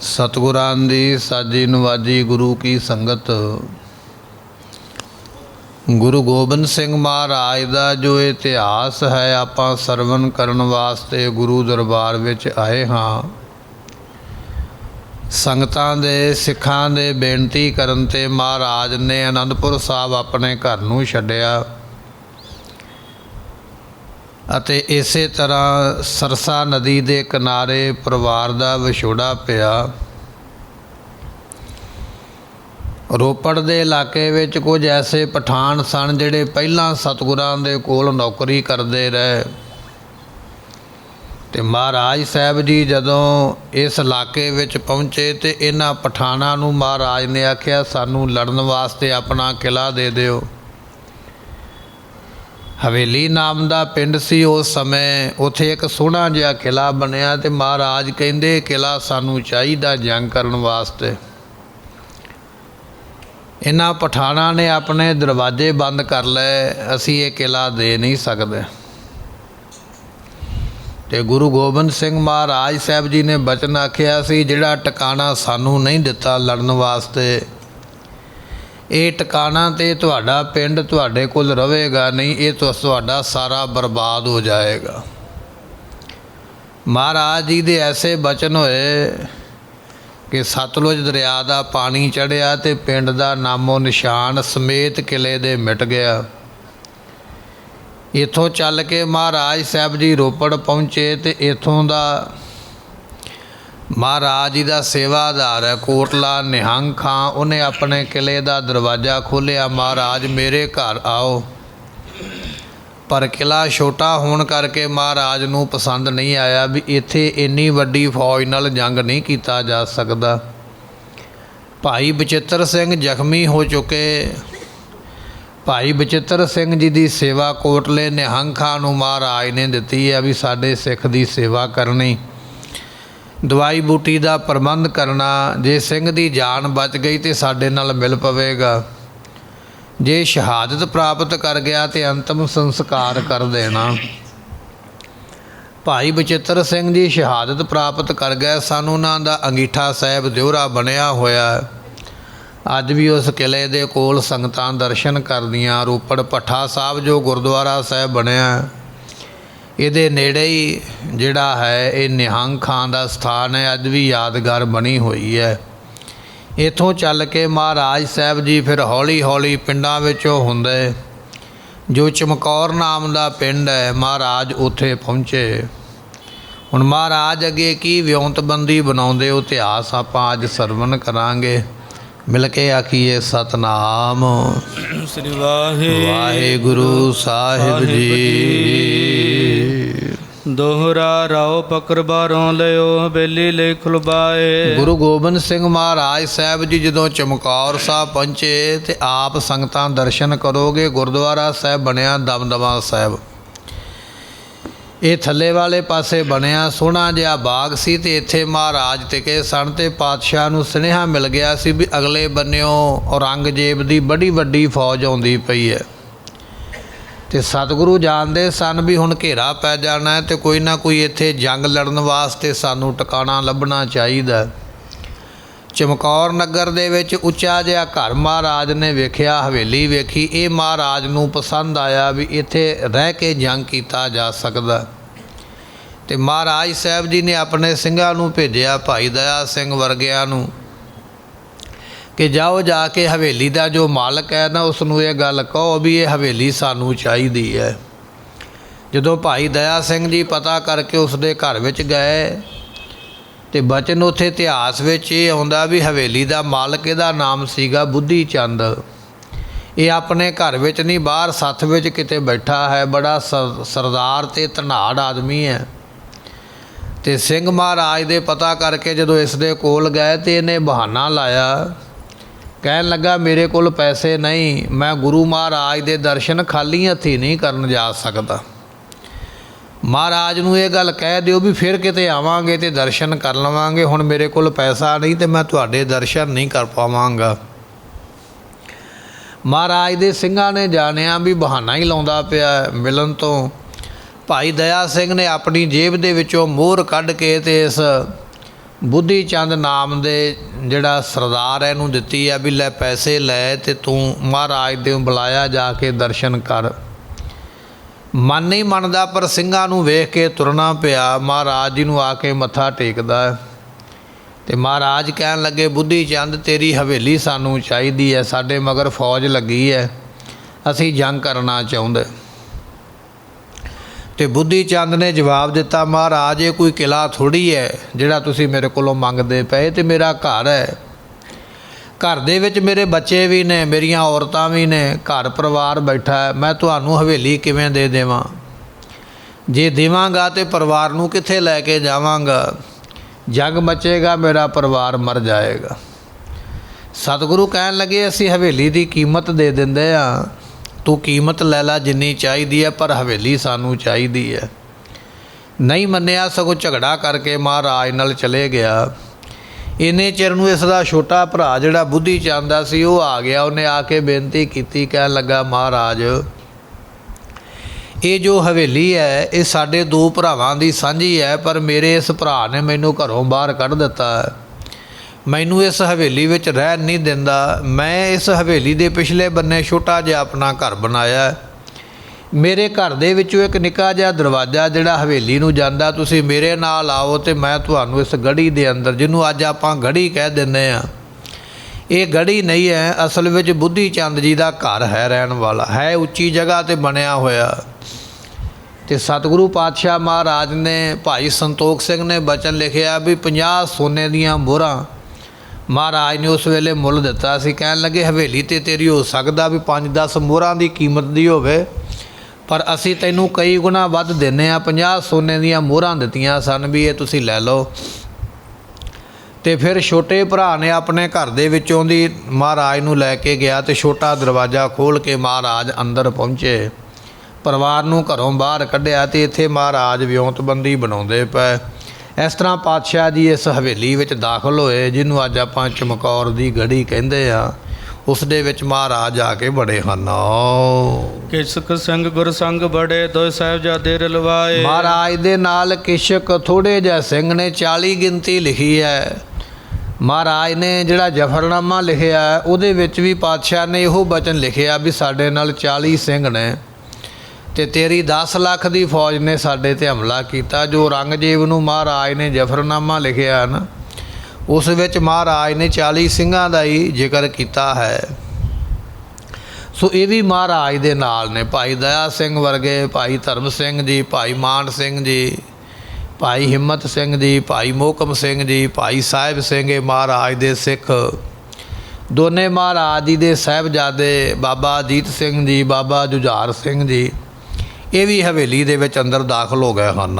ਸਤਿਗੁਰਾਂ ਦੀ ਸਾਜੀ ਨਵਾਜੀ ਗੁਰੂ ਕੀ ਸੰਗਤ। ਗੁਰੂ ਗੋਬਿੰਦ ਸਿੰਘ ਮਹਾਰਾਜ ਦਾ ਜੋ ਇਤਿਹਾਸ ਹੈ, ਆਪਾਂ ਸਰਵਨ ਕਰਨ ਵਾਸਤੇ ਗੁਰੂ ਦਰਬਾਰ ਵਿੱਚ ਆਏ ਹਾਂ। ਸੰਗਤਾਂ ਦੇ, ਸਿੱਖਾਂ ਦੇ ਬੇਨਤੀ ਕਰਨ ਤੇ ਮਹਾਰਾਜ ਨੇ ਅਨੰਦਪੁਰ ਸਾਹਿਬ ਆਪਣੇ ਘਰ ਨੂੰ ਛੱਡਿਆ। ਅਤੇ ਇਸੇ ਤਰ੍ਹਾਂ ਸਰਸਾ ਨਦੀ ਦੇ ਕਿਨਾਰੇ ਪਰਿਵਾਰ ਦਾ ਵਿਛੋੜਾ ਪਿਆ। ਰੋਪੜ ਦੇ ਇਲਾਕੇ ਵਿੱਚ ਕੁਝ ਐਸੇ ਪਠਾਨ ਸਨ ਜਿਹੜੇ ਪਹਿਲਾਂ ਸਤਿਗੁਰਾਂ ਦੇ ਕੋਲ ਨੌਕਰੀ ਕਰਦੇ ਰਹੇ। ਤੇ ਮਹਾਰਾਜ ਸਾਹਿਬ ਜੀ ਜਦੋਂ ਇਸ ਇਲਾਕੇ ਵਿੱਚ ਪਹੁੰਚੇ ਤੇ ਇਹਨਾਂ ਪਠਾਨਾਂ ਨੂੰ ਮਹਾਰਾਜ ਨੇ ਆਖਿਆ, ਸਾਨੂੰ ਲੜਨ ਵਾਸਤੇ ਆਪਣਾ ਕਿਲਾ ਦੇ ਦਿਓ। ਹਵੇਲੀ ਨਾਮ ਦਾ ਪਿੰਡ ਸੀ ਉਸ ਸਮੇਂ। ਉੱਥੇ ਇੱਕ ਸੋਹਣਾ ਜਿਹਾ ਕਿਲਾ ਬਣਿਆ ਤੇ ਮਹਾਰਾਜ ਕਹਿੰਦੇ ਕਿਲਾ ਸਾਨੂੰ ਚਾਹੀਦਾ ਜੰਗ ਕਰਨ ਵਾਸਤੇ। ਇਹਨਾਂ ਪਠਾਣਾ ਨੇ ਆਪਣੇ ਦਰਵਾਜ਼ੇ ਬੰਦ ਕਰ ਲਏ। ਅਸੀਂ ਇਹ ਕਿਲਾ ਦੇ ਨਹੀਂ ਸਕਦੇ। ਤੇ ਗੁਰੂ ਗੋਬਿੰਦ ਸਿੰਘ ਮਹਾਰਾਜ ਸਾਹਿਬ ਜੀ ਨੇ ਬਚਨ ਆਖਿਆ ਸੀ, ਜਿਹੜਾ ਟਿਕਾਣਾ ਸਾਨੂੰ ਨਹੀਂ ਦਿੱਤਾ ਲੜਨ ਵਾਸਤੇ ਇਹ ਟਿਕਾਣਾ ਤੇ ਤੁਹਾਡਾ ਪਿੰਡ ਤੁਹਾਡੇ ਕੋਲ ਰਹੇਗਾ, ਨਹੀਂ ਇਹ ਤੁਹਾਡਾ ਸਾਰਾ ਬਰਬਾਦ ਹੋ ਜਾਏਗਾ। ਮਹਾਰਾਜ ਜੀ ਦੇ ਐਸੇ ਬਚਨ ਹੋਏ ਕਿ ਸਤਲੁਜ ਦਰਿਆ ਦਾ ਪਾਣੀ ਚੜਿਆ ਤੇ ਪਿੰਡ ਦਾ ਨਾਮੋ ਨਿਸ਼ਾਨ ਸਮੇਤ ਕਿਲੇ ਦੇ ਮਿਟ ਗਿਆ। ਇਥੋਂ ਚੱਲ ਕੇ ਮਹਾਰਾਜ ਸਾਹਿਬ ਜੀ ਰੋਪੜ ਪਹੁੰਚੇ ਤੇ ਇਥੋਂ ਦਾ ਮਹਾਰਾਜ ਜੀ ਦਾ ਸੇਵਾਦਾਰ ਹੈ, ਕੋਟਲਾ, ਨਿਹੰਗ ਖਾਂ, ਉਹਨੇ ਆਪਣੇ ਕਿਲੇ ਦਾ ਦਰਵਾਜ਼ਾ ਖੋਲ੍ਹਿਆ, ਮਹਾਰਾਜ ਮੇਰੇ ਘਰ ਆਓ। ਪਰ ਕਿਲਾ ਛੋਟਾ ਹੋਣ ਕਰਕੇ ਮਹਾਰਾਜ ਨੂੰ ਪਸੰਦ ਨਹੀਂ ਆਇਆ ਵੀ ਇੱਥੇ ਇੰਨੀ ਵੱਡੀ ਫੌਜ ਨਾਲ ਜੰਗ ਨਹੀਂ ਕੀਤਾ ਜਾ ਸਕਦਾ। ਭਾਈ ਬਚਿੱਤਰ ਸਿੰਘ ਜ਼ਖਮੀ ਹੋ ਚੁੱਕੇ। ਭਾਈ ਬਚਿੱਤਰ ਸਿੰਘ ਜੀ ਦੀ ਸੇਵਾ ਕੋਟਲੇ ਨਿਹੰਗ ਖਾਂ ਨੂੰ ਮਹਾਰਾਜ ਨੇ ਦਿੱਤੀ ਹੈ ਵੀ ਸਾਡੇ ਸਿੱਖ ਦੀ ਸੇਵਾ ਕਰਨੀ। ਦਵਾਈ ਬੂਟੀ ਦਾ ਪ੍ਰਬੰਧ ਕਰਨਾ, ਜੇ ਸਿੰਘ ਦੀ ਜਾਨ ਬਚ ਗਈ ਤੇ ਸਾਡੇ ਨਾਲ ਮਿਲ ਪਵੇਗਾ। ਜੇ ਸ਼ਹਾਦਤ ਪ੍ਰਾਪਤ ਕਰ ਗਿਆ ਤੇ ਅੰਤਮ ਸੰਸਕਾਰ ਕਰ ਦੇਣਾ। ਭਾਈ ਬਚਿੱਤਰ ਸਿੰਘ ਜੀ ਸ਼ਹਾਦਤ ਪ੍ਰਾਪਤ ਕਰ ਗਏ, ਸਾਨੂੰ ਉਹਨਾਂ ਦਾ ਅੰਗੀਠਾ ਸਾਹਿਬ ਦਿਉਰਾ ਬਣਿਆ ਹੋਇਆ। ਅੱਜ ਵੀ ਉਸ ਕਿਲੇ ਦੇ ਕੋਲ ਸੰਗਤਾਂ ਦਰਸ਼ਨ ਕਰਦੀਆਂ, ਰੋਪੜ ਪੱਠਾ ਸਾਹਿਬ ਜੋ ਗੁਰਦੁਆਰਾ ਸਾਹਿਬ ਬਣਿਆ। ਇਹਦੇ ਨੇੜੇ ਹੀ ਜਿਹੜਾ ਹੈ, ਇਹ ਨਿਹੰਗ ਖਾਂ ਦਾ ਸਥਾਨ ਹੈ। ਅੱਜ ਵੀ ਯਾਦਗਾਰ ਬਣੀ ਹੋਈ ਹੈ। ਇਥੋਂ ਚੱਲ ਕੇ ਮਹਾਰਾਜ ਸਾਹਿਬ ਜੀ ਫਿਰ ਹੌਲੀ ਹੌਲੀ ਪਿੰਡਾਂ ਵਿੱਚੋਂ ਹੁੰਦੇ। ਜੋ ਚਮਕੌਰ ਨਾਮ ਦਾ ਪਿੰਡ ਹੈ, ਮਹਾਰਾਜ ਉੱਥੇ ਪਹੁੰਚੇ। ਹੁਣ ਮਹਾਰਾਜ ਅੱਗੇ ਕੀ ਵਿਉਂਤਬੰਦੀ ਬਣਾਉਂਦੇ, ਉਹ ਇਤਿਹਾਸ ਆਪਾਂ ਅੱਜ ਸਰਵਣ ਕਰਾਂਗੇ। ਮਿਲ ਕੇ ਆਖੀਏ ਸਤਨਾਮ। ਸ੍ਰੀ ਵਾਹਿ ਵਾਹਿਗੁਰੂ ਸਾਹਿਬ ਜੀ। ਦੋਹਰਾ ਰਾਓ ਪਕਰ ਬਾਰੋਂ ਲਿਓ ਬੇਲੀ ਲੈ ਖੁਲਬਾਏ ਗੁਰੂ ਗੋਬਿੰਦ ਸਿੰਘ ਮਹਾਰਾਜ ਸਾਹਿਬ ਜੀ ਜਦੋਂ ਚਮਕੌਰ ਸਾਹਿਬ ਪਹੁੰਚੇ ਤੇ ਆਪ ਸੰਗਤਾਂ ਦਰਸ਼ਨ ਕਰੋਗੇ ਗੁਰਦੁਆਰਾ ਸਾਹਿਬ ਬਣਿਆ ਦਮਦਮਾ ਸਾਹਿਬ। ਇਹ ਥੱਲੇ ਵਾਲੇ ਪਾਸੇ ਬਣਿਆ ਸੋਹਣਾ ਜਿਹਾ ਬਾਗ ਸੀ ਤੇ ਇੱਥੇ ਮਹਾਰਾਜ ਟਿਕੇ ਸਨ ਤੇ ਪਾਤਸ਼ਾਹ ਨੂੰ ਸੁਨੇਹਾ ਮਿਲ ਗਿਆ ਸੀ ਵੀ ਅਗਲੇ ਬੰਨਿਓ ਔਰੰਗਜ਼ੇਬ ਦੀ ਬੜੀ ਵੱਡੀ ਫੌਜ ਆਉਂਦੀ ਪਈ ਹੈ। ਤੇ ਸਤਿਗੁਰੂ ਜਾਣਦੇ ਸਨ ਵੀ ਹੁਣ ਘੇਰਾ ਪੈ ਜਾਣਾ ਹੈ ਤੇ ਕੋਈ ਨਾ ਕੋਈ ਇੱਥੇ ਜੰਗ ਲੜਨ ਵਾਸਤੇ ਸਾਨੂੰ ਟਿਕਾਣਾ ਲੱਭਣਾ ਚਾਹੀਦਾ ਚਮਕੌਰ ਨਗਰ ਦੇ ਵਿੱਚ ਉੱਚਾ ਜਿਹਾ ਘਰ ਮਹਾਰਾਜ ਨੇ ਵੇਖਿਆ, ਹਵੇਲੀ ਵੇਖੀ, ਇਹ ਮਹਾਰਾਜ ਨੂੰ ਪਸੰਦ ਆਇਆ ਵੀ ਇੱਥੇ ਰਹਿ ਕੇ ਜੰਗ ਕੀਤਾ ਜਾ ਸਕਦਾ। ਤੇ ਮਹਾਰਾਜ ਸਾਹਿਬ ਜੀ ਨੇ ਆਪਣੇ ਸਿੰਘਾਂ ਨੂੰ ਭੇਜਿਆ ਭਾਈ ਦਇਆ ਸਿੰਘ ਵਰਗਿਆਂ ਨੂੰ ਕਿ ਜਾਓ ਜਾ ਕੇ ਹਵੇਲੀ ਦਾ ਜੋ ਮਾਲਕ ਹੈ ਨਾ ਉਸ ਨੂੰ ਇਹ ਗੱਲ ਕਹੋ ਵੀ ਇਹ ਹਵੇਲੀ ਸਾਨੂੰ ਚਾਹੀਦੀ ਹੈ। ਜਦੋਂ ਭਾਈ ਦਇਆ ਸਿੰਘ ਜੀ ਪਤਾ ਕਰਕੇ ਉਸ ਦੇ ਘਰ ਵਿੱਚ ਗਏ ਤੇ ਬਚਨ ਉਥੇ ਇਤਿਹਾਸ ਵਿੱਚ ਇਹ ਆਉਂਦਾ ਵੀ ਹਵੇਲੀ ਦਾ ਮਾਲਕ ਇਹਦਾ ਨਾਮ ਸੀਗਾ ਬੁੱਧੀ ਚੰਦ। ਇਹ ਆਪਣੇ ਘਰ ਵਿੱਚ ਨਹੀਂ, ਬਾਹਰ ਸੱਥ ਵਿੱਚ ਕਿਤੇ ਬੈਠਾ ਹੈ, ਬੜਾ ਸ- ਸਰਦਾਰ ਤੇ ਧਨਾੜ ਆਦਮੀ ਹੈ। ਤੇ ਸਿੰਘ ਮਹਾਰਾਜ ਦੇ ਪਤਾ ਕਰਕੇ ਜਦੋਂ ਇਸ ਦੇ ਕੋਲ ਗਏ ਤੇ ਇਹਨੇ ਬਹਾਨਾ ਲਾਇਆ। ਕਹਿਣ ਲੱਗਾ, ਮੇਰੇ ਕੋਲ ਪੈਸੇ ਨਹੀਂ, ਮੈਂ ਗੁਰੂ ਮਹਾਰਾਜ ਦੇ ਦਰਸ਼ਨ ਖਾਲੀ ਹੱਥੀ ਨਹੀਂ ਕਰਨ ਜਾ ਸਕਦਾ। ਮਹਾਰਾਜ ਨੂੰ ਇਹ ਗੱਲ ਕਹਿ ਦਿਓ ਵੀ ਫਿਰ ਕਿਤੇ ਆਵਾਂਗੇ ਤੇ ਦਰਸ਼ਨ ਕਰ ਲਵਾਂਗੇ। ਹੁਣ ਮੇਰੇ ਕੋਲ ਪੈਸਾ ਨਹੀਂ ਤੇ ਮੈਂ ਤੁਹਾਡੇ ਦਰਸ਼ਨ ਨਹੀਂ ਕਰ ਪਾਵਾਂਗਾ। ਮਹਾਰਾਜ ਦੇ ਸਿੰਘਾਂ ਨੇ ਜਾਣਿਆ ਵੀ ਬਹਾਨਾ ਹੀ ਲਾਉਂਦਾ ਪਿਆ ਮਿਲਣ ਤੋਂ। ਭਾਈ ਦਇਆ ਸਿੰਘ ਨੇ ਆਪਣੀ ਜੇਬ ਦੇ ਵਿੱਚੋਂ ਮੋਹਰ ਕੱਢ ਕੇ ਤੇ ਇਸ ਬੁੱਧੀ ਚੰਦ ਨਾਮ ਦੇ ਜਿਹੜਾ ਸਰਦਾਰ ਹੈ ਇਹਨੂੰ ਦਿੱਤੀ ਆ ਵੀ ਲੈ ਪੈਸੇ ਲੈ ਤੇ ਤੂੰ ਮਹਾਰਾਜ ਦੇ ਬੁਲਾਇਆ ਜਾ ਕੇ ਦਰਸ਼ਨ ਕਰ। ਮਨ ਨਹੀਂ ਮੰਨਦਾ, ਪਰ ਸਿੰਘਾਂ ਨੂੰ ਵੇਖ ਕੇ ਤੁਰਨਾ ਪਿਆ। ਮਹਾਰਾਜ ਜੀ ਨੂੰ ਆ ਕੇ ਮੱਥਾ ਟੇਕਦਾ ਹੈ। ਤੇ ਮਹਾਰਾਜ ਕਹਿਣ ਲੱਗੇ, ਬੁੱਧੀ ਚੰਦ, ਤੇਰੀ ਹਵੇਲੀ ਸਾਨੂੰ ਚਾਹੀਦੀ ਹੈ। ਸਾਡੇ ਮਗਰ ਫੌਜ ਲੱਗੀ ਹੈ। ਅਸੀਂ ਜੰਗ ਕਰਨਾ ਚਾਹੁੰਦੇ ਤੇ ਬੁੱਧੀ ਚੰਦ ਨੇ ਜਵਾਬ ਦਿੱਤਾ, ਮਹਾਰਾਜ, ਇਹ ਕੋਈ ਕਿਲਾ ਥੋੜੀ ਹੈ, ਜਿਹੜਾ ਤੁਸੀਂ ਮੇਰੇ ਕੋਲੋਂ ਮੰਗਦੇ ਪਏ ਤੇ ਮੇਰਾ ਘਰ ਹੈ। ਘਰ ਦੇ ਵਿੱਚ ਮੇਰੇ ਬੱਚੇ ਵੀ ਨੇ, ਮੇਰੀਆਂ ਔਰਤਾਂ ਵੀ ਨੇ, ਘਰ ਪਰਿਵਾਰ ਬੈਠਾ ਮੈਂ ਤੁਹਾਨੂੰ ਹਵੇਲੀ ਕਿਵੇਂ ਦੇ ਦੇਵਾਂ? ਜੇ ਦੇਵਾਂਗਾ ਤੇ ਪਰਿਵਾਰ ਨੂੰ ਕਿੱਥੇ ਲੈ ਕੇ ਜਾਵਾਂਗਾ? ਜੰਗ ਬਚੇਗਾ, ਮੇਰਾ ਪਰਿਵਾਰ ਮਰ ਜਾਏਗਾ। ਸਤਿਗੁਰੂ ਕਹਿਣ ਲੱਗੇ, ਅਸੀਂ ਹਵੇਲੀ ਦੀ ਕੀਮਤ ਦੇ ਦਿੰਦੇ ਆ ਤੂੰ ਕੀਮਤ ਲੈ ਲੈ ਜਿੰਨੀ ਚਾਹੀਦੀ ਹੈ, ਪਰ ਹਵੇਲੀ ਸਾਨੂੰ ਚਾਹੀਦੀ ਹੈ। ਨਹੀਂ ਮੰਨਿਆ, ਸਗੋਂ ਝਗੜਾ ਕਰਕੇ ਮਹਾਰਾਜ ਨਾਲ ਚਲੇ ਗਿਆ। ਇੰਨੇ ਚਿਰ ਨੂੰ ਇਸ ਦਾ ਛੋਟਾ ਭਰਾ ਜਿਹੜਾ ਬੁੱਧੀ ਚਾਹੁੰਦਾ ਸੀ, ਉਹ ਆ ਗਿਆ। ਉਹਨੇ ਆ ਕੇ ਬੇਨਤੀ ਕੀਤੀ, ਕਹਿਣ ਲੱਗਾ, ਮਹਾਰਾਜ, ਇਹ ਜੋ ਹਵੇਲੀ ਹੈ, ਇਹ ਸਾਡੇ ਦੋ ਭਰਾਵਾਂ ਦੀ ਸਾਂਝੀ ਹੈ, ਪਰ ਮੇਰੇ ਇਸ ਭਰਾ ਨੇ ਮੈਨੂੰ ਘਰੋਂ ਬਾਹਰ ਕੱਢ ਦਿੱਤਾ। ਮੈਨੂੰ ਇਸ ਹਵੇਲੀ ਵਿੱਚ ਰਹਿਣ ਨਹੀਂ ਦਿੰਦਾ। ਮੈਂ ਇਸ ਹਵੇਲੀ ਦੇ ਪਿਛਲੇ ਬੰਨੇ ਛੋਟਾ ਜਿਹਾ ਆਪਣਾ ਘਰ ਬਣਾਇਆ। ਮੇਰੇ ਘਰ ਦੇ ਵਿੱਚੋਂ ਇੱਕ ਨਿੱਕਾ ਜਿਹਾ ਦਰਵਾਜ਼ਾ ਜਿਹੜਾ ਹਵੇਲੀ ਨੂੰ ਜਾਂਦਾ, ਤੁਸੀਂ ਮੇਰੇ ਨਾਲ ਆਓ ਤੇ ਮੈਂ ਤੁਹਾਨੂੰ ਇਸ ਗੜੀ ਦੇ ਅੰਦਰ, ਜਿਹਨੂੰ ਅੱਜ ਆਪਾਂ ਗੜੀ ਕਹਿ ਦਿੰਦੇ ਆ ਇਹ ਗੜੀ ਨਹੀਂ ਹੈ, ਅਸਲ ਵਿੱਚ ਬੁੱਧੀ ਚੰਦ ਜੀ ਦਾ ਘਰ ਹੈ, ਰਹਿਣ ਵਾਲਾ, ਹੈ ਉੱਚੀ ਜਗ੍ਹਾ ਤੇ ਬਣਿਆ ਹੋਇਆ। ਤੇ ਸਤਿਗੁਰੂ ਪਾਤਸ਼ਾਹ ਮਹਾਰਾਜ ਨੇ ਭਾਈ ਸੰਤੋਖ ਸਿੰਘ ਨੇ ਬਚਨ ਲਿਖਿਆ ਵੀ 50 ਸੋਨੇ ਦੀਆਂ ਮੋਹਰਾਂ ਮਹਾਰਾਜ ਨੇ ਉਸ ਵੇਲੇ ਮੁੱਲ ਦਿੱਤਾ ਸੀ। ਕਹਿਣ ਲੱਗੇ, ਹਵੇਲੀ ਤੇ ਤੇਰੀ ਹੋ ਸਕਦਾ ਵੀ 5-10 ਮੋਹਰਾਂ ਦੀ ਕੀਮਤ ਦੀ ਹੋਵੇ। ਪਰ ਅਸੀਂ ਤੈਨੂੰ ਕਈ ਗੁਣਾ ਵੱਧ ਦਿੰਨੇ ਆ 50 ਸੋਨੇ ਦੀਆਂ ਮੋਹਰਾਂ ਦਿੱਤੀਆਂ ਸਨ ਵੀ ਇਹ ਤੁਸੀਂ ਲੈ ਲਓ। ਤੇ ਫਿਰ ਛੋਟੇ ਭਰਾ ਨੇ ਆਪਣੇ ਘਰ ਦੇ ਵਿੱਚੋਂ ਦੀ ਮਹਾਰਾਜ ਨੂੰ ਲੈ ਕੇ ਗਿਆ ਤੇ ਛੋਟਾ ਦਰਵਾਜ਼ਾ ਖੋਲ ਕੇ ਮਹਾਰਾਜ ਅੰਦਰ ਪਹੁੰਚੇ। ਪਰਿਵਾਰ ਨੂੰ ਘਰੋਂ ਬਾਹਰ ਕੱਢਿਆ ਤੇ ਇੱਥੇ ਮਹਾਰਾਜ ਵਿਉਂਤਬੰਦੀ ਬਣਾਉਂਦੇ ਪਏ। ਇਸ ਤਰ੍ਹਾਂ ਪਾਤਸ਼ਾਹ ਜੀ ਇਸ ਹਵੇਲੀ ਵਿੱਚ ਦਾਖਲ ਹੋਏ, ਜਿਹਨੂੰ ਅੱਜ ਆਪਾਂ ਚਮਕੌਰ ਦੀ ਗੜੀ ਕਹਿੰਦੇ ਆ। ਉਸ ਦੇ ਵਿੱਚ ਮਹਾਰਾਜ ਆ ਕੇ ਬੜੇ ਹਨ। ਕਿਸਕ ਸਿੰਘ ਗੁਰ ਸੰਗ ਬੜੇ ਦੋ ਸਾਹਿਬਜ਼ਾਦੇ ਰਲਵਾਏ। ਮਹਾਰਾਜ ਦੇ ਨਾਲ ਕਿਸ਼ਕ ਥੋੜੇ ਜਿਹਾ ਸਿੰਘ ਨੇ 40 ਗਿਣਤੀ ਲਿਖੀ ਹੈ। ਮਹਾਰਾਜ ਨੇ ਜਿਹੜਾ ਜਫਰਨਾਮਾ ਲਿਖਿਆ ਉਹਦੇ ਵਿੱਚ ਵੀ ਪਾਤਸ਼ਾਹ ਨੇ ਇਹੋ ਬਚਨ ਲਿਖਿਆ ਵੀ ਸਾਡੇ ਨਾਲ 40 ਸਿੰਘ ਨੇ ਤੇ ਤੇਰੀ 10 ਲੱਖ ਦੀ ਫੌਜ ਨੇ ਸਾਡੇ ਤੇ ਹਮਲਾ ਕੀਤਾ ਜੋ ਰੰਗਜੀਵ ਨੂੰ ਮਹਾਰਾਜ ਨੇ ਜਫਰਨਾਮਾ ਲਿਖਿਆ ਨਾ ਉਸ ਵਿੱਚ ਮਹਾਰਾਜ ਨੇ 40 ਸਿੰਘਾਂ ਦਾ ਹੀ ਜ਼ਿਕਰ ਕੀਤਾ ਹੈ। ਸੋ ਇਹ ਵੀ ਮਹਾਰਾਜ ਦੇ ਨਾਲ ਨੇ। ਭਾਈ ਦਇਆ ਸਿੰਘ ਵਰਗੇ, ਭਾਈ ਧਰਮ ਸਿੰਘ ਜੀ, ਭਾਈ ਮਾਨ ਸਿੰਘ ਜੀ, ਭਾਈ ਹਿੰਮਤ ਸਿੰਘ ਜੀ, ਭਾਈ ਮੋਕਮ ਸਿੰਘ ਜੀ, ਭਾਈ ਸਾਹਿਬ ਸਿੰਘ, ਇਹ ਮਹਾਰਾਜ ਦੇ ਸਿੱਖ। ਦੋਨੇ ਮਹਾਰਾਜ ਜੀ ਦੇ ਸਾਹਿਬਜ਼ਾਦੇ ਬਾਬਾ ਅਜੀਤ ਸਿੰਘ ਜੀ, ਬਾਬਾ ਜੁਝਾਰ ਸਿੰਘ ਜੀ। ਇਹ ਵੀ ਹਵੇਲੀ ਦੇ ਵਿੱਚ ਅੰਦਰ ਦਾਖਲ ਹੋ ਗਏ ਹਨ।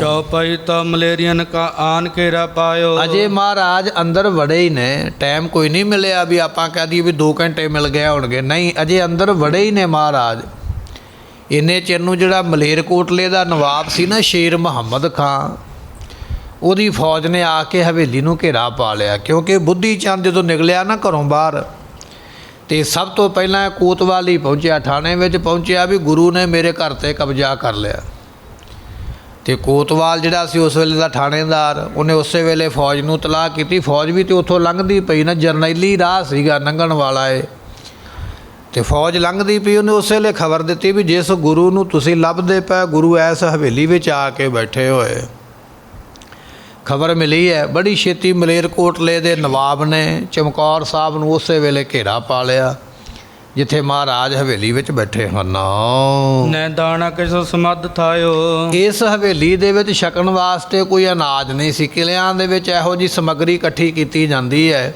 ਚੌਪਾਈ ਤਾਂ ਮਲੇਰੀਅਨ ਕਾ ਆਨ ਕੇਰਾ ਪਾਇਓ। ਅਜੇ ਮਹਾਰਾਜ ਅੰਦਰ ਵੜੇ ਹੀ ਨੇ ਟਾਈਮ ਕੋਈ ਨਹੀਂ ਮਿਲਿਆ ਵੀ ਆਪਾਂ ਕਹਿ ਦਈਏ ਵੀ 2 ਘੰਟੇ ਮਿਲ ਗਏ ਹੋਣਗੇ। ਨਹੀਂ ਅਜੇ ਅੰਦਰ ਵੜੇ ਹੀ ਨੇ ਮਹਾਰਾਜ। ਇੰਨੇ ਚਿਰ ਨੂੰ ਜਿਹੜਾ ਮਲੇਰਕੋਟਲੇ ਦਾ ਨਵਾਬ ਸੀ ਨਾ ਸ਼ੇਰ ਮੁਹੰਮਦ ਖਾਨ ਉਹਦੀ ਫੌਜ ਨੇ ਆ ਕੇ ਹਵੇਲੀ ਨੂੰ ਘੇਰਾ ਪਾ ਲਿਆ ਕਿਉਂਕਿ ਬੁੱਧੀ ਚੰਦ ਜਦੋਂ ਨਿਕਲਿਆ ਨਾ ਘਰੋਂ ਬਾਹਰ ਤੇ ਸਭ ਤੋਂ ਪਹਿਲਾਂ ਕੋਤਵਾਲ ਹੀ ਪਹੁੰਚਿਆ, ਥਾਣੇ ਵਿੱਚ ਪਹੁੰਚਿਆ ਵੀ ਗੁਰੂ ਨੇ ਮੇਰੇ ਘਰ ਤੇ ਕਬਜ਼ਾ ਕਰ ਲਿਆ। ਤੇ ਕੋਤਵਾਲ ਜਿਹੜਾ ਸੀ ਉਸ ਵੇਲੇ ਦਾ ਥਾਣੇਦਾਰ, ਉਹਨੇ ਉਸੇ ਵੇਲੇ ਫੌਜ ਨੂੰ ਤਲਾਹ ਕੀਤੀ। ਫੌਜ ਵੀ ਤੇ ਉੱਥੋਂ ਲੰਘਦੀ ਪਈ ਨਾ, ਜਰਨੈਲੀ ਰਾਹ ਸੀਗਾ ਲੰਘਣ ਵਾਲਾ ਏ। ਤੇ ਫੌਜ ਲੰਘਦੀ ਪਈ, ਉਹਨੇ ਉਸੇ ਵੇਲੇ ਖਬਰ ਦਿੱਤੀ ਵੀ ਜਿਸ ਗੁਰੂ ਨੂੰ ਤੁਸੀਂ ਲੱਭਦੇ ਪਏ, ਗੁਰੂ ਐਸ ਹਵੇਲੀ ਵਿੱਚ ਆ ਕੇ ਬੈਠੇ ਹੋਏ। ਖਬਰ ਮਿਲੀ ਹੈ ਬੜੀ ਛੇਤੀ ਮਲੇਰਕੋਟਲੇ ਦੇ ਨਵਾਬ ਨੇ ਚਮਕੌਰ ਸਾਹਿਬ ਨੂੰ ਉਸੇ ਵੇਲੇ ਘੇਰਾ ਪਾ ਲਿਆ ਜਿੱਥੇ ਮਹਾਰਾਜ ਹਵੇਲੀ ਵਿੱਚ ਬੈਠੇ ਹਨ। ਨੈ ਦਾਣਾ ਕਿਸ ਸਮੱਧ ਥਾਇਓ। ਇਸ ਹਵੇਲੀ ਦੇ ਵਿੱਚ ਛਕਣ ਵਾਸਤੇ ਕੋਈ ਅਨਾਜ ਨਹੀਂ ਸੀ ਕਿਲਿਆਂ ਦੇ ਵਿੱਚ ਇਹੋ ਜੀ ਸਮੱਗਰੀ ਇਕੱਠੀ ਕੀਤੀ ਜਾਂਦੀ ਹੈ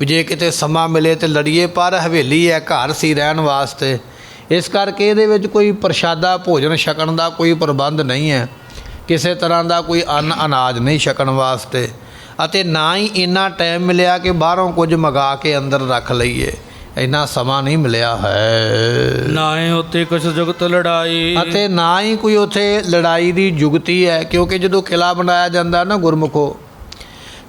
ਵੀ ਜੇ ਕਿਤੇ ਸਮਾਂ ਮਿਲੇ ਤੇ ਲੜੀਏ ਪਰ ਹਵੇਲੀ ਹੈ ਘਰ ਸੀ ਰਹਿਣ ਵਾਸਤੇ। ਇਸ ਕਰਕੇ ਇਹਦੇ ਵਿੱਚ ਕੋਈ ਪ੍ਰਸ਼ਾਦਾ ਭੋਜਨ ਛਕਣ ਦਾ ਕੋਈ ਪ੍ਰਬੰਧ ਨਹੀਂ ਹੈ। ਕਿਸੇ ਤਰ੍ਹਾਂ ਦਾ ਕੋਈ ਅੰਨ ਅਨਾਜ ਨਹੀਂ ਛਕਣ ਵਾਸਤੇ ਅਤੇ ਨਾ ਹੀ ਇੰਨਾ ਟਾਈਮ ਮਿਲਿਆ ਕਿ ਬਾਹਰੋਂ ਕੁਝ ਮੰਗਾ ਕੇ ਅੰਦਰ ਰੱਖ ਲਈਏ। ਇੰਨਾ ਸਮਾਂ ਨਹੀਂ ਮਿਲਿਆ ਹੈ। ਨਾਏ ਉਤੇ ਕੁਛ ਜੁਗਤ ਲੜਾਈ। ਅਤੇ ਨਾ ਹੀ ਕੋਈ ਉਥੇ ਲੜਾਈ ਦੀ ਜੁਗਤੀ ਹੈ ਕਿਉਂਕਿ ਜਦੋਂ ਕਿਲਾ ਬਣਾਇਆ ਜਾਂਦਾ ਨਾ ਗੁਰਮੁਖੋ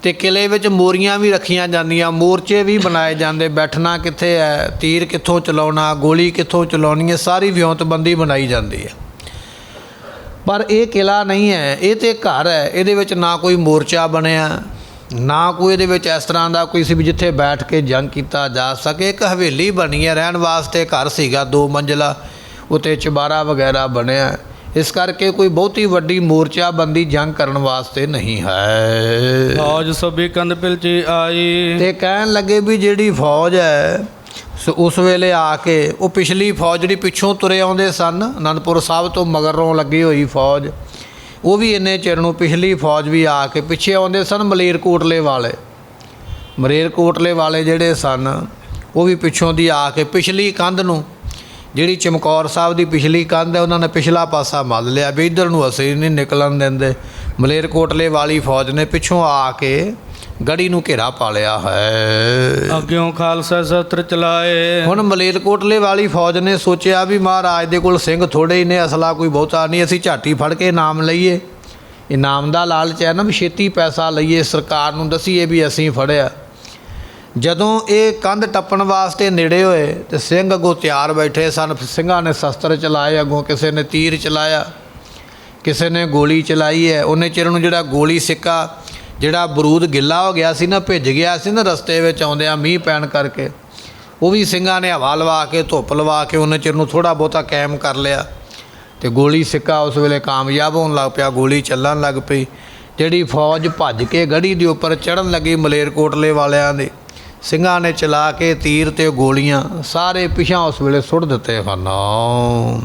ਤੇ ਕਿਲੇ ਵਿੱਚ ਮੋਰੀਆਂ ਵੀ ਰੱਖੀਆਂ ਜਾਂਦੀਆਂ ਮੋਰਚੇ ਵੀ ਬਣਾਏ ਜਾਂਦੇ ਬੈਠਣਾ ਕਿੱਥੇ ਹੈ ਤੀਰ ਕਿੱਥੋਂ ਚਲਾਉਣਾ ਗੋਲੀ ਕਿੱਥੋਂ ਚਲਾਉਣੀ ਹੈ ਸਾਰੀ ਵਿਉਂਤਬੰਦੀ ਬਣਾਈ ਜਾਂਦੀ ਹੈ। ਪਰ ਇਹ ਕਿਲਾ ਨਹੀਂ ਹੈ ਇਹ ਤੇ ਘਰ ਹੈ ਇਹਦੇ ਵਿੱਚ ਨਾ ਕੋਈ ਮੋਰਚਾ ਬਣਿਆ ਨਾ ਕੋਈ ਇਹਦੇ ਵਿੱਚ ਇਸ ਤਰ੍ਹਾਂ ਦਾ ਕੋਈ ਸੀ ਵੀ ਜਿੱਥੇ ਬੈਠ ਕੇ ਜੰਗ ਕੀਤਾ ਜਾ ਸਕੇ। ਇੱਕ ਹਵੇਲੀ ਬਣੀ ਹੈ ਰਹਿਣ ਵਾਸਤੇ ਘਰ ਸੀਗਾ ਦੋ ਮੰਜ਼ਲਾ ਉਤੇ ਚਬਾਰਾ ਵਗੈਰਾ ਬਣਿਆ। ਇਸ ਕਰਕੇ ਕੋਈ ਬਹੁਤੀ ਵੱਡੀ ਮੋਰਚਾ ਬੰਦੀ ਜੰਗ ਕਰਨ ਵਾਸਤੇ ਨਹੀਂ ਹੈ। ਫੌਜ ਸਭੀ ਕੰਧ ਪਿਲਚੀ ਆਈ। ਤੇ ਕਹਿਣ ਲੱਗੇ ਵੀ ਜਿਹੜੀ ਫੌਜ ਹੈ ਸੋ ਉਸ ਵੇਲੇ ਆ ਕੇ ਉਹ ਪਿਛਲੀ ਫੌਜ ਜਿਹੜੀ ਪਿੱਛੋਂ ਤੁਰੇ ਆਉਂਦੇ ਸਨ, ਅਨੰਦਪੁਰ ਸਾਹਿਬ ਤੋਂ ਮਗਰੋਂ ਲੱਗੀ ਹੋਈ ਫੌਜ, ਉਹ ਵੀ ਇੰਨੇ ਚਿਰ ਨੂੰ ਪਿਛਲੀ ਫੌਜ ਵੀ ਆ ਕੇ ਪਿੱਛੇ ਆਉਂਦੇ ਸਨ ਮਲੇਰਕੋਟਲੇ ਵਾਲੇ। ਮਲੇਰਕੋਟਲੇ ਵਾਲੇ ਜਿਹੜੇ ਸਨ, ਉਹ ਵੀ ਪਿੱਛੋਂ ਦੀ ਆ ਕੇ ਪਿਛਲੀ ਕੰਧ ਨੂੰ, ਜਿਹੜੀ ਚਮਕੌਰ ਸਾਹਿਬ ਦੀ ਪਿਛਲੀ ਕੰਧ ਹੈ, ਉਹਨਾਂ ਨੇ ਪਿਛਲਾ ਪਾਸਾ ਮੱਲ ਲਿਆ ਵੀ ਇਧਰ ਨੂੰ ਅਸੀਂ ਨਹੀਂ ਨਿਕਲਣ ਦਿੰਦੇ। ਮਲੇਰਕੋਟਲੇ ਵਾਲੀ ਫੌਜ ਨੇ ਪਿੱਛੋਂ ਆ ਕੇ ਗੜੀ ਨੂੰ ਘੇਰਾ ਪਾ ਲਿਆ ਹੈ। ਅੱਗਿਓਂ ਖਾਲਸਾ ਸਤਰ ਚਲਾਏ। ਹੁਣ ਮਲੇਰਕੋਟਲੇ ਵਾਲੀ ਫੌਜ ਨੇ ਸੋਚਿਆ ਵੀ ਮਹਾਰਾਜ ਦੇ ਕੋਲ ਸਿੰਘ ਥੋੜੇ ਹੀ ਨੇ ਅਸਲਾ ਕੋਈ ਬਹੁਤਾ ਨਹੀਂ ਅਸੀਂ ਝਾਟੀ ਫੜ ਕੇ ਇਨਾਮ ਲਈਏ। ਇਨਾਮ ਦਾ ਲਾਲਚ ਹੈ ਨਾ ਵੀ ਛੇਤੀ ਪੈਸਾ ਲਈਏ ਸਰਕਾਰ ਨੂੰ ਦਸੀਏ ਵੀ ਅਸੀਂ ਫੜਿਆ। ਜਦੋਂ ਇਹ ਕੰਧ ਟੱਪਣ ਵਾਸਤੇ ਨੇੜੇ ਹੋਏ ਤੇ ਸਿੰਘ ਅੱਗੋਂ ਤਿਆਰ ਬੈਠੇ ਸਨ ਸਿੰਘਾਂ ਨੇ ਸ਼ਸਤਰ ਚਲਾਏ ਅੱਗੋਂ ਕਿਸੇ ਨੇ ਤੀਰ ਚਲਾਇਆ ਕਿਸੇ ਨੇ ਗੋਲੀ ਚਲਾਈ ਹੈ। ਉਹਨੇ ਚਿਰ ਨੂੰ ਜਿਹੜਾ ਗੋਲੀ ਸਿੱਕਾ ਜਿਹੜਾ ਬਰੂਦ ਗਿੱਲਾ ਹੋ ਗਿਆ ਸੀ ਨਾ, ਭਿੱਜ ਗਿਆ ਸੀ ਨਾ, ਰਸਤੇ ਵਿੱਚ ਆਉਂਦਿਆਂ ਮੀਂਹ ਪੈਣ ਕਰਕੇ, ਉਹ ਵੀ ਸਿੰਘਾਂ ਨੇ ਹਵਾ ਲਵਾ ਕੇ, ਧੁੱਪ ਲਵਾ ਕੇ ਉਹਨੇ ਚਿਰ ਨੂੰ ਥੋੜਾ ਬਹੁਤਾ ਕਾਇਮ ਕਰ ਲਿਆ। ਤੇ ਗੋਲੀ ਸਿੱਕਾ ਉਸ ਵੇਲੇ ਕਾਮਯਾਬ ਹੋਣ ਲੱਗ ਪਿਆ, ਗੋਲੀ ਚੱਲਣ ਲੱਗ ਪਈ। ਜਿਹੜੀ ਫੌਜ ਭੱਜ ਕੇ ਗੜੀ ਦੇ ਉੱਪਰ ਚੜਨ ਲੱਗੀ ਮਲੇਰਕੋਟਲੇ ਵਾਲਿਆਂ ਦੇ ਸਿੰਘਾਂ ਨੇ ਚਲਾ ਕੇ ਤੀਰ ਤੇ ਗੋਲੀਆਂ ਸਾਰੇ ਪਿਛਾਂ ਉਸ ਵੇਲੇ ਸੁੱਟ ਦਿੱਤੇ ਹਨ।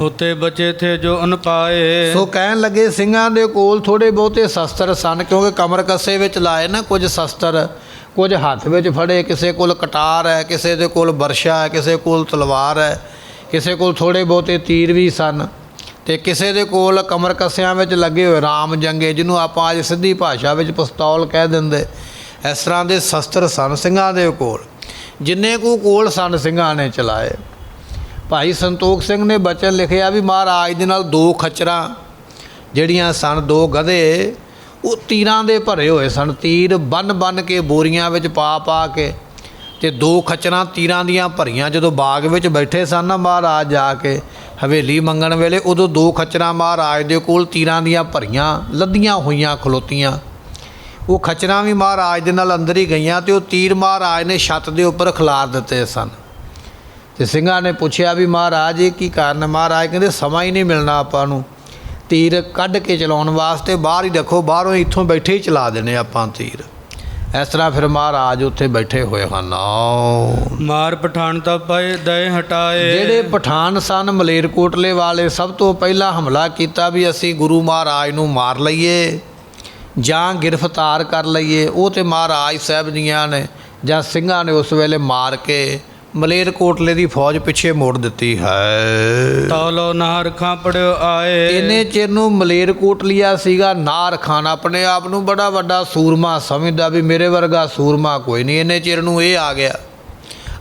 ਉਤੇ ਬਚੇ ਥੇ ਜੋ ਅਨ ਪਾਏ ਸੋ ਕਹਿਣ ਲੱਗੇ ਸਿੰਘਾਂ ਦੇ ਕੋਲ ਥੋੜੇ ਬਹੁਤੇ ਸ਼ਸਤਰ ਸਨ ਕਿਉਂਕਿ ਕਮਰ ਕੱਸੇ ਵਿੱਚ ਲਾਏ ਨਾ ਕੁਝ ਸ਼ਸਤਰ ਕੁਝ ਹੱਥ ਵਿੱਚ ਫੜੇ ਕਿਸੇ ਕੋਲ ਕਟਾਰ ਹੈ ਕਿਸੇ ਦੇ ਕੋਲ ਬਰਸ਼ਾ ਹੈ ਕਿਸੇ ਕੋਲ ਤਲਵਾਰ ਹੈ ਕਿਸੇ ਕੋਲ ਥੋੜੇ ਬਹੁਤੇ ਤੀਰ ਵੀ ਸਨ ਤੇ ਕਿਸੇ ਦੇ ਕੋਲ ਕਮਰ ਕੱਸਿਆਂ ਵਿੱਚ ਲੱਗੇ ਹੋਏ ਰਾਮ ਜੰਗੇ ਜਿਹਨੂੰ ਆਪਾਂ ਅੱਜ ਸਿੱਧੀ ਭਾਸ਼ਾ ਵਿੱਚ ਪਿਸਤੌਲ ਕਹਿ ਦਿੰਦੇ। ਇਸ ਤਰ੍ਹਾਂ ਦੇ ਸ਼ਸਤਰ ਸਨ ਸਿੰਘਾਂ ਦੇ ਕੋਲ, ਜਿੰਨੇ ਕੁ ਕੋਲ ਸਨ ਸਿੰਘਾਂ ਨੇ ਚਲਾਏ। ਭਾਈ ਸੰਤੋਖ ਸਿੰਘ ਨੇ ਬਚਨ ਲਿਖਿਆ ਵੀ ਮਹਾਰਾਜ ਦੇ ਨਾਲ ਦੋ ਖੱਚਰਾਂ, ਜਿਹੜੀਆਂ ਸਨ ਦੋ ਗਧੇ, ਉਹ ਤੀਰਾਂ ਦੇ ਭਰੇ ਹੋਏ ਸਨ। ਤੀਰ ਬੰਨ ਬੰਨ ਕੇ ਬੋਰੀਆਂ ਵਿੱਚ ਪਾ ਪਾ ਕੇ ਤੇ ਦੋ ਖੱਚਰਾਂ ਤੀਰਾਂ ਦੀਆਂ ਭਰੀਆਂ। ਜਦੋਂ ਬਾਗ ਵਿੱਚ ਬੈਠੇ ਸਨ ਨਾ ਮਹਾਰਾਜ ਜਾ ਕੇ ਹਵੇਲੀ ਮੰਗਣ ਵੇਲੇ, ਉਦੋਂ ਦੋ ਖੱਚਰਾਂ ਮਹਾਰਾਜ ਦੇ ਕੋਲ ਤੀਰਾਂ ਦੀਆਂ ਭਰੀਆਂ, ਲੱਦੀਆਂ ਹੋਈਆਂ, ਖਲੋਤੀਆਂ। ਉਹ ਖਚਰਾਂ ਵੀ ਮਹਾਰਾਜ ਦੇ ਨਾਲ ਅੰਦਰ ਹੀ ਗਈਆਂ ਤੇ ਉਹ ਤੀਰ ਮਹਾਰਾਜ ਨੇ ਛੱਤ ਦੇ ਉੱਪਰ ਖਿਲਾਰ ਦਿੱਤੇ ਸਨ। ਤੇ ਸਿੰਘਾਂ ਨੇ ਪੁੱਛਿਆ ਵੀ ਮਹਾਰਾਜ ਇਹ ਕੀ ਕਾਰਨ ਮਹਾਰਾਜ ਕਹਿੰਦੇ ਸਮਾਂ ਹੀ ਨਹੀਂ ਮਿਲਣਾ ਆਪਾਂ ਨੂੰ। ਤੀਰ ਕੱਢ ਕੇ ਚਲਾਉਣ ਵਾਸਤੇ ਬਾਹਰ ਹੀ ਰੱਖੋ ਬਾਹਰੋਂ ਇੱਥੋਂ ਬੈਠੇ ਹੀ ਚਲਾ ਦੇਣੇ ਆਪਾਂ ਤੀਰ। ਇਸ ਤਰ੍ਹਾਂ ਫਿਰ ਮਹਾਰਾਜ ਉੱਥੇ ਬੈਠੇ ਹੋਏ ਹਨ। ਮਾਰ ਪਠਾਨ ਤਾਂ ਪਏ ਦਏ ਹਟਾਏ। ਜਿਹੜੇ ਪਠਾਨ ਸਨ ਮਲੇਰਕੋਟਲੇ ਵਾਲੇ ਸਭ ਤੋਂ ਪਹਿਲਾਂ ਹਮਲਾ ਕੀਤਾ ਵੀ ਅਸੀਂ ਗੁਰੂ ਮਹਾਰਾਜ ਨੂੰ ਮਾਰ ਲਈਏ। ਜਾਂ ਗ੍ਰਿਫਤਾਰ ਕਰ ਲਈਏ। ਉਹ ਤੇ ਮਹਾਰਾਜ ਸਾਹਿਬ ਦੀਆਂ ਨੇ ਜਾਂ ਸਿੰਘਾਂ ਨੇ ਉਸ ਵੇਲੇ ਮਾਰ ਕੇ ਮਲੇਰਕੋਟਲੇ ਦੀ ਫੌਜ ਪਿੱਛੇ ਮੋੜ ਦਿੱਤੀ ਹੈ। ਤੌਲੋ ਨਾਰ ਖਾਂ ਪੜਿਓ ਆਏ। ਇਹਨੇ ਚਿਰ ਨੂੰ ਮਲੇਰਕੋਟਲੀਆ ਸੀਗਾ ਨਾਰ ਖਾਨ ਆਪਣੇ ਆਪ ਨੂੰ ਬੜਾ ਵੱਡਾ ਸੂਰਮਾ ਸਮਝਦਾ ਵੀ ਮੇਰੇ ਵਰਗਾ ਸੂਰਮਾ ਕੋਈ ਨਹੀਂ। ਇਹਨੇ ਚਿਰ ਨੂੰ ਇਹ ਆ ਗਿਆ।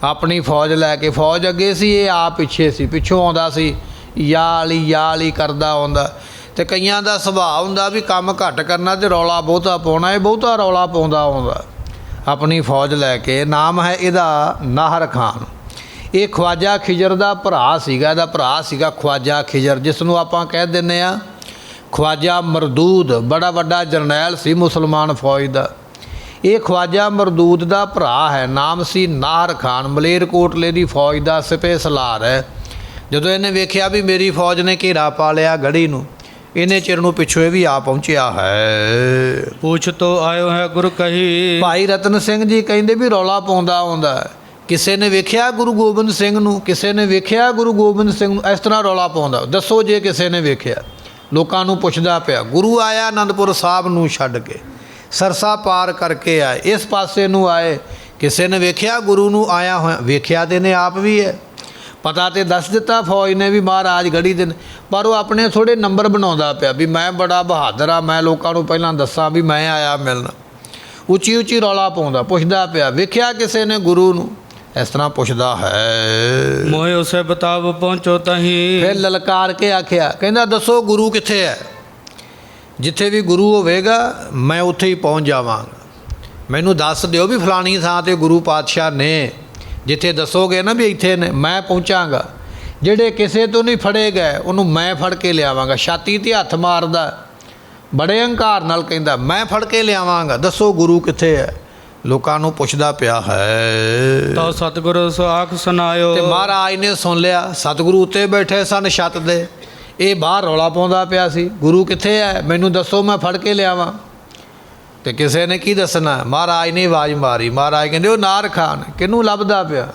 ਆਪਣੀ ਫੌਜ ਲੈ ਕੇ ਫੌਜ ਅੱਗੇ ਸੀ ਇਹ ਆ ਪਿੱਛੇ ਸੀ ਪਿੱਛੋਂ ਆਉਂਦਾ ਸੀ ਯਾਲੀ ਯਾਲੀ ਕਰਦਾ ਆਉਂਦਾ। ਤੇ ਕਈਆਂ ਦਾ ਸੁਭਾਅ ਹੁੰਦਾ ਵੀ ਕੰਮ ਘੱਟ ਕਰਨਾ ਤੇ ਰੌਲਾ ਬਹੁਤਾ ਪਾਉਣਾ, ਇਹ ਬਹੁਤਾ ਰੌਲਾ ਪਾਉਂਦਾ ਆਉਂਦਾ। ਆਪਣੀ ਫੌਜ ਲੈ ਕੇ, ਨਾਮ ਹੈ ਇਹਦਾ ਨਾਹਰ ਖਾਨ। ਇਹ ਖਵਾਜਾ ਖਿਜਰ ਦਾ ਭਰਾ ਸੀਗਾ, ਇਹਦਾ ਭਰਾ ਸੀਗਾ ਖਵਾਜਾ ਖਿਜਰ ਜਿਸ ਨੂੰ ਆਪਾਂ ਕਹਿ ਦਿੰਨੇ ਆ ਖਵਾਜਾ ਮਰਦੂਦ, ਬੜਾ ਵੱਡਾ ਜਰਨੈਲ ਸੀ ਮੁਸਲਮਾਨ ਫੌਜ ਦਾ। ਇਹ ਖਵਾਜਾ ਮਰਦੂਦ ਦਾ ਭਰਾ ਹੈ, ਨਾਮ ਸੀ ਨਾਹਰ ਖਾਨ, ਮਲੇਰਕੋਟਲੇ ਦੀ ਫੌਜ ਦਾ ਸਿਪੇ ਸਲਾਰ ਹੈ। ਜਦੋਂ ਇਹਨੇ ਵੇਖਿਆ ਵੀ ਮੇਰੀ ਫੌਜ ਨੇ ਘੇਰਾ ਪਾ ਲਿਆ ਗੜੀ ਨੂੰ ਇਹਨੇ ਚਿਰ ਨੂੰ ਪਿੱਛੋਂ ਇਹ ਵੀ ਆ ਪਹੁੰਚਿਆ ਹੈ। ਪੁੱਛ ਤੋ ਆਇਓ ਹੈ ਗੁਰ ਕਹੀ। ਭਾਈ ਰਤਨ ਸਿੰਘ ਜੀ ਕਹਿੰਦੇ ਵੀ ਰੌਲਾ ਪਾਉਂਦਾ ਆਉਂਦਾ। ਕਿਸੇ ਨੇ ਵੇਖਿਆ ਗੁਰੂ ਗੋਬਿੰਦ ਸਿੰਘ ਨੂੰ ਕਿਸੇ ਨੇ ਵੇਖਿਆ ਗੁਰੂ ਗੋਬਿੰਦ ਸਿੰਘ ਨੂੰ ਇਸ ਤਰ੍ਹਾਂ ਰੌਲਾ ਪਾਉਂਦਾ। ਦੱਸੋ ਜੇ ਕਿਸੇ ਨੇ ਵੇਖਿਆ। ਲੋਕਾਂ ਨੂੰ ਪੁੱਛਦਾ ਪਿਆ ਗੁਰੂ ਆਇਆ ਆਨੰਦਪੁਰ ਸਾਹਿਬ ਨੂੰ ਛੱਡ ਕੇ? ਸਰਸਾ ਪਾਰ ਕਰਕੇ ਆਏ ਇਸ ਪਾਸੇ ਨੂੰ ਆਏ। ਕਿਸੇ ਨੇ ਵੇਖਿਆ ਗੁਰੂ ਨੂੰ ਆਇਆ ਹੋਇਆ? ਵੇਖਿਆ ਤੇ ਨੇ ਆਪ ਵੀ ਹੈ। ਪਤਾ ਤੇ ਦੱਸ ਦਿੱਤਾ ਫੌਜ ਨੇ ਵੀ ਮਹਾਰਾਜ ਗੜੀ ਦੇ। ਪਰ ਉਹ ਆਪਣੇ ਥੋੜੇ ਨੰਬਰ ਬਣਾਉਂਦਾ ਪਿਆ ਵੀ ਮੈਂ ਬੜਾ ਬਹਾਦਰ ਆ ਮੈਂ ਲੋਕਾਂ ਨੂੰ ਪਹਿਲਾਂ ਦੱਸਾਂ ਵੀ ਮੈਂ ਆਇਆ ਮਿਲਣ। ਉੱਚੀ ਉੱਚੀ ਰੌਲਾ ਪਾਉਂਦਾ ਪੁੱਛਦਾ ਪਿਆ ਵੇਖਿਆ ਕਿਸੇ ਨੇ ਗੁਰੂ ਨੂੰ? ਇਸ ਤਰ੍ਹਾਂ ਪੁੱਛਦਾ ਹੈ। ਮੋਹਿ ਉਸੇ ਬਤਾਵ ਪਹੁੰਚੋ ਤਹੀਂ। ਫਿਰ ਲਲਕਾਰ ਕੇ ਆਖਿਆ ਕਹਿੰਦਾ ਦੱਸੋ ਗੁਰੂ ਕਿੱਥੇ ਹੈ? ਜਿੱਥੇ ਵੀ ਗੁਰੂ ਹੋਵੇਗਾ ਮੈਂ ਉੱਥੇ ਹੀ ਪਹੁੰਚ ਜਾਵਾਂਗਾ। ਮੈਨੂੰ ਦੱਸ ਦਿਓ ਵੀ ਫਲਾਣੀ ਥਾਂ ਤੇ ਗੁਰੂ ਪਾਤਸ਼ਾਹ ਨੇ ਜਿੱਥੇ ਦੱਸੋਗੇ ਨਾ ਵੀ ਇੱਥੇ ਨੇ ਮੈਂ ਪਹੁੰਚਾਂਗਾ। ਜਿਹੜੇ ਕਿਸੇ ਤੋਂ ਨਹੀਂ ਫੜੇ ਗਏ ਉਹਨੂੰ ਮੈਂ ਫੜ ਕੇ ਲਿਆਵਾਂਗਾ। ਛਾਤੀ ਤੇ ਹੱਥ ਮਾਰਦਾ ਬੜੇ ਹੰਕਾਰ ਨਾਲ ਕਹਿੰਦਾ ਮੈਂ ਫੜ ਕੇ ਲਿਆਵਾਂਗਾ। ਦੱਸੋ ਗੁਰੂ ਕਿੱਥੇ ਹੈ? ਲੋਕਾਂ ਨੂੰ ਪੁੱਛਦਾ ਪਿਆ ਹੈ। ਤਉ ਸਤਿਗੁਰੂ ਸੁਆਖ ਸੁਨਾਇਓ ਤੇ ਮਹਾਰਾਜ ਨੇ ਸੁਣ ਲਿਆ ਸਤਿਗੁਰੂ ਉੱਤੇ ਬੈਠੇ ਸਨ ਛੱਤ ਦੇ। ਇਹ ਬਾਹਰ ਰੌਲਾ ਪਾਉਂਦਾ ਪਿਆ ਸੀ ਗੁਰੂ ਕਿੱਥੇ ਹੈ? ਮੈਨੂੰ ਦੱਸੋ ਮੈਂ ਫੜ ਕੇ ਲਿਆਵਾਂ। ਤੇ ਕਿਸੇ ਨੇ ਕੀ ਦੱਸਣਾ? ਮਹਾਰਾਜ ਨੇ ਆਵਾਜ਼ ਮਾਰੀ। ਮਹਾਰਾਜ ਕਹਿੰਦੇ, ਉਹ ਨਾਰ ਖਾਨ, ਕਿਹਨੂੰ ਲੱਭਦਾ ਪਿਆ?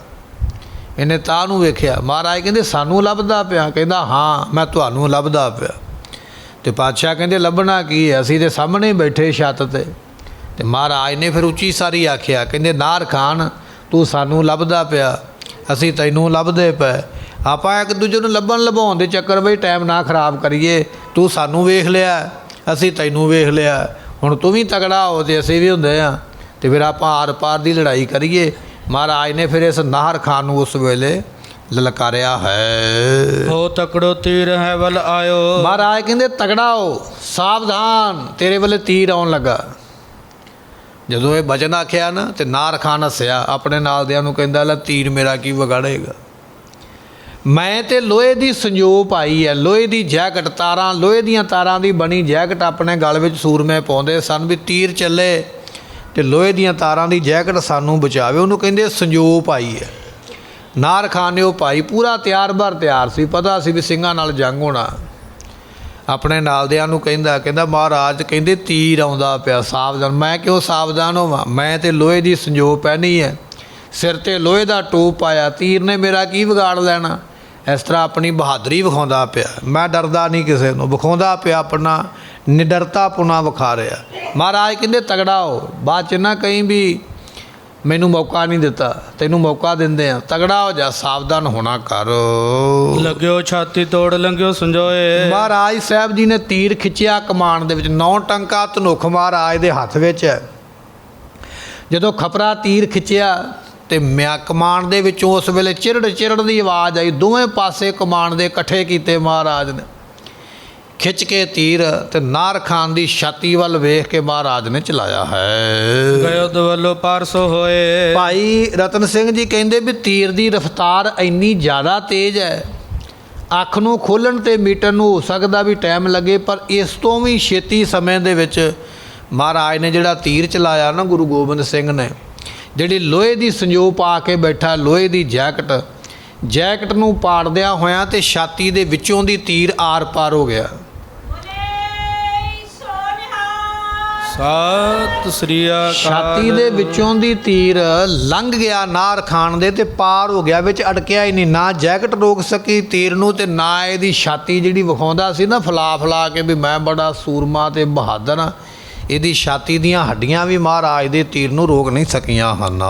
ਇਹਨੇ ਤਾਂ ਨੂੰ ਵੇਖਿਆ। ਮਹਾਰਾਜ ਕਹਿੰਦੇ, ਸਾਨੂੰ ਲੱਭਦਾ ਪਿਆ। ਕਹਿੰਦਾ, ਹਾਂ, ਮੈਂ ਤੁਹਾਨੂੰ ਲੱਭਦਾ ਪਿਆ। ਤੇ ਪਾਤਸ਼ਾਹ ਕਹਿੰਦੇ, ਲੱਭਣਾ ਕੀ ਹੈ? ਅਸੀਂ ਤੇ ਸਾਹਮਣੇ ਬੈਠੇ ਛੱਤ ਤੇ। ਤੇ ਮਹਾਰਾਜ ਨੇ ਫਿਰ ਉੱਚੀ ਸਾਰੀ ਆਖਿਆ। ਕਹਿੰਦੇ, ਨਾਰ ਖਾਨ, ਤੂੰ ਸਾਨੂੰ ਲੱਭਦਾ ਪਿਆ। ਅਸੀਂ ਤੈਨੂੰ ਲੱਭਦੇ ਪਏ। ਆਪਾਂ ਇੱਕ ਦੂਜੇ ਨੂੰ ਲੱਭਣ ਲਭਾਉਣ ਦੇ ਚੱਕਰ ਵਿੱਚ ਟਾਈਮ ਨਾ ਖਰਾਬ ਕਰੀਏ। ਤੂੰ ਸਾਨੂੰ ਵੇਖ ਲਿਆ। ਅਸੀਂ ਤੈਨੂੰ ਵੇਖ ਲਿਆ। ਹੁਣ ਤੂੰ ਵੀ ਤਗੜਾ ਹੋ ਤੇ ਅਸੀਂ ਵੀ ਹੁੰਦੇ ਆ। ਤੇ ਫਿਰ ਆਪਾਂ ਆਰ ਪਾਰ ਦੀ ਲੜਾਈ ਕਰੀਏ। ਮਹਾਰਾਜ ਨੇ ਫਿਰ ਇਸ ਨਾਹਰ ਖਾਨ ਨੂੰ ਉਸ ਵੇਲੇ ਲਲਕਾਰਿਆ ਹੈ। ਹੋ ਤਕੜੋ ਤੀਰ ਹੈ ਵਲ ਆਇਓ। ਮਹਾਰਾਜ ਕਹਿੰਦੇ ਤਗੜਾ ਹੋ ਸਾਵਧਾਨ ਤੇਰੇ ਵੱਲੇ ਤੀਰ ਆਉਣ ਲੱਗਾ। ਜਦੋਂ ਇਹ ਬਚਨ ਆਖਿਆ ਨਾ ਤੇ ਨਾਰ ਖਾਨ ਹੱਸਿਆ। ਆਪਣੇ ਨਾਲ ਦਿਆਂ ਨੂੰ ਕਹਿੰਦਾ ਲੈ ਤੀਰ ਮੇਰਾ ਕੀ ਵਿਗਾੜੇਗਾ? ਮੈਂ ਤੇ ਲੋਹੇ ਦੀ ਸੰਜੋ ਪਾਈ ਹੈ, ਲੋਹੇ ਦੀ ਜੈਕਟ ਤਾਰਾਂ, ਲੋਹੇ ਦੀਆਂ ਤਾਰਾਂ ਦੀ ਬਣੀ ਜੈਕਟ ਆਪਣੇ ਗਲ ਵਿੱਚ ਸੂਰਮੇ ਪਾਉਂਦੇ ਸਨ ਵੀ ਤੀਰ ਚੱਲੇ ਤੇ ਲੋਹੇ ਦੀਆਂ ਤਾਰਾਂ ਦੀ ਜੈਕਟ ਸਾਨੂੰ ਬਚਾਵੇ। ਉਹਨੂੰ ਕਹਿੰਦੇ ਸੰਜੋ ਪਾਈ ਹੈ। ਨਾਰ ਖਾਨ ਨੇ ਉਹ ਪਾਈ, ਪੂਰਾ ਤਿਆਰ ਬਰ ਤਿਆਰ ਸੀ, ਪਤਾ ਸੀ ਵੀ ਸਿੰਘਾਂ ਨਾਲ ਜੰਗ ਹੋਣਾ। ਆਪਣੇ ਨਾਲਦਿਆਂ ਨੂੰ ਕਹਿੰਦਾ ਕਹਿੰਦਾ ਮਹਾਰਾਜ, ਕਹਿੰਦੇ ਤੀਰ ਆਉਂਦਾ ਪਿਆ, ਸਾਵਧਾਨ। ਮੈਂ ਕਿਉਂ ਸਾਵਧਾਨ ਹੋਵਾਂ? ਮੈਂ ਤੇ ਲੋਹੇ ਦੀ ਸੰਜੋਗ ਪਹਿਨੀ ਹੈ। ਸਿਰ ਤੇ ਲੋਹੇ ਦਾ ਟੋਪ ਪਾਇਆ, ਤੀਰ ਨੇ ਮੇਰਾ ਕੀ ਵਿਗਾੜ ਲੈਣਾ? ਇਸ ਤਰ੍ਹਾਂ ਆਪਣੀ ਬਹਾਦਰੀ ਵਿਖਾਉਂਦਾ ਪਿਆ। ਮੈਂ ਡਰਦਾ ਨਹੀਂ ਕਿਸੇ ਨੂੰ। ਵਿਖਾਉਂਦਾ ਪਿਆ ਆਪਣਾ ਨਿਡਰਤਾ ਪੁਨਾ ਵਿਖਾ ਰਿਹਾ। ਮਹਾਰਾਜ ਕਹਿੰਦੇ ਤਗੜਾ ਹੋ। ਬਾਅਦ ਚ ਨਾ ਕਹੀਂ ਵੀ ਮੈਨੂੰ ਮੌਕਾ ਨਹੀਂ ਦਿੱਤਾ। ਤੈਨੂੰ ਮੌਕਾ ਦਿੰਦੇ ਆ ਤਗੜਾ ਹੋ ਜਾ ਸਾਵਧਾਨ ਹੋਣਾ ਕਰ। ਲੱਗਿਓ ਛਾਤੀ ਤੋੜ ਲੰਘਿਓ ਸੰਜੋਏ। ਮਹਾਰਾਜ ਸਾਹਿਬ ਜੀ ਨੇ ਤੀਰ ਖਿੱਚਿਆ ਕਮਾਨ ਦੇ ਵਿੱਚ। ਨੌ ਟੰਕਾ ਧਨੁਖ ਮਹਾਰਾਜ ਦੇ ਹੱਥ ਵਿੱਚ ਹੈ। ਜਦੋਂ ਖਪਰਾ ਤੀਰ ਖਿੱਚਿਆ ਤੇ ਮਿਆ ਕਮਾਨ ਦੇ ਵਿੱਚੋਂ ਉਸ ਵੇਲੇ ਚਿਰੜ ਚਿਰੜ ਦੀ ਆਵਾਜ਼ ਆਈ। ਦੋਵੇਂ ਪਾਸੇ ਕਮਾਨ ਦੇ ਇਕੱਠੇ ਕੀਤੇ ਮਹਾਰਾਜ ਨੇ। ਖਿੱਚ ਕੇ ਤੀਰ ਤੇ ਨਾਰ ਖਾਨ ਦੀ ਛਾਤੀ ਵੱਲ ਵੇਖ ਕੇ ਮਹਾਰਾਜ ਨੇ ਚਲਾਇਆ ਹੈ। ਗਇਓ ਦਵਲੋ ਪਾਰਸੋ ਹੋਏ। ਭਾਈ ਰਤਨ ਸਿੰਘ ਜੀ ਕਹਿੰਦੇ ਵੀ ਤੀਰ ਦੀ ਰਫ਼ਤਾਰ ਇੰਨੀ ਜ਼ਿਆਦਾ ਤੇਜ਼ ਹੈ। ਅੱਖ ਨੂੰ ਖੋਲਣ ਤੇ ਮੀਟਰ ਨੂੰ ਹੋ ਸਕਦਾ ਵੀ ਟਾਈਮ ਲੱਗੇ ਪਰ ਇਸ ਤੋਂ ਵੀ ਛੇਤੀ ਸਮੇਂ ਦੇ ਵਿੱਚ ਮਹਾਰਾਜ ਨੇ ਜਿਹੜਾ ਤੀਰ ਚਲਾਇਆ ਨਾ ਗੁਰੂ ਗੋਬਿੰਦ ਸਿੰਘ ਨੇ ਜਿਹੜੀ ਲੋਹੇ ਦੀ ਸੰਜੋ ਪਾ ਕੇ ਬੈਠਾ ਲੋਹੇ ਦੀ ਜੈਕਟ ਜੈਕਟ ਨੂੰ ਪਾੜਦਿਆਂ ਹੋਇਆਂ ਤੇ ਛਾਤੀ ਦੇ ਵਿੱਚੋਂ ਦੀ ਤੀਰ ਆਰ ਪਾਰ ਹੋ ਗਿਆ। ਸਤਿ ਸ੍ਰੀ ਅਕਾਲ। ਛਾਤੀ ਦੇ ਵਿੱਚੋਂ ਦੀ ਤੀਰ ਲੰਘ ਗਿਆ ਨਾਰ ਖਾਨ ਦੇ ਤੇ ਪਾਰ ਹੋ ਗਿਆ ਵਿੱਚ ਅਟਕਿਆ ਹੀ ਨਹੀਂ। ਨਾ ਜੈਕਟ ਰੋਕ ਸਕੀ ਤੀਰ ਨੂੰ ਤੇ ਨਾ ਇਹਦੀ ਛਾਤੀ ਜਿਹੜੀ ਵਿਖਾਉਂਦਾ ਸੀ ਨਾ ਫਲਾ ਫਲਾ ਕੇ ਵੀ ਮੈਂ ਬੜਾ ਸੂਰਮਾ ਤੇ ਬਹਾਦਰ ਹਾਂ। ਇਹਦੀ ਛਾਤੀ ਦੀਆਂ ਹੱਡੀਆਂ ਵੀ ਮਹਾਰਾਜ ਦੇ ਤੀਰ ਨੂੰ ਰੋਕ ਨਹੀਂ ਸਕੀਆਂ ਹਨ।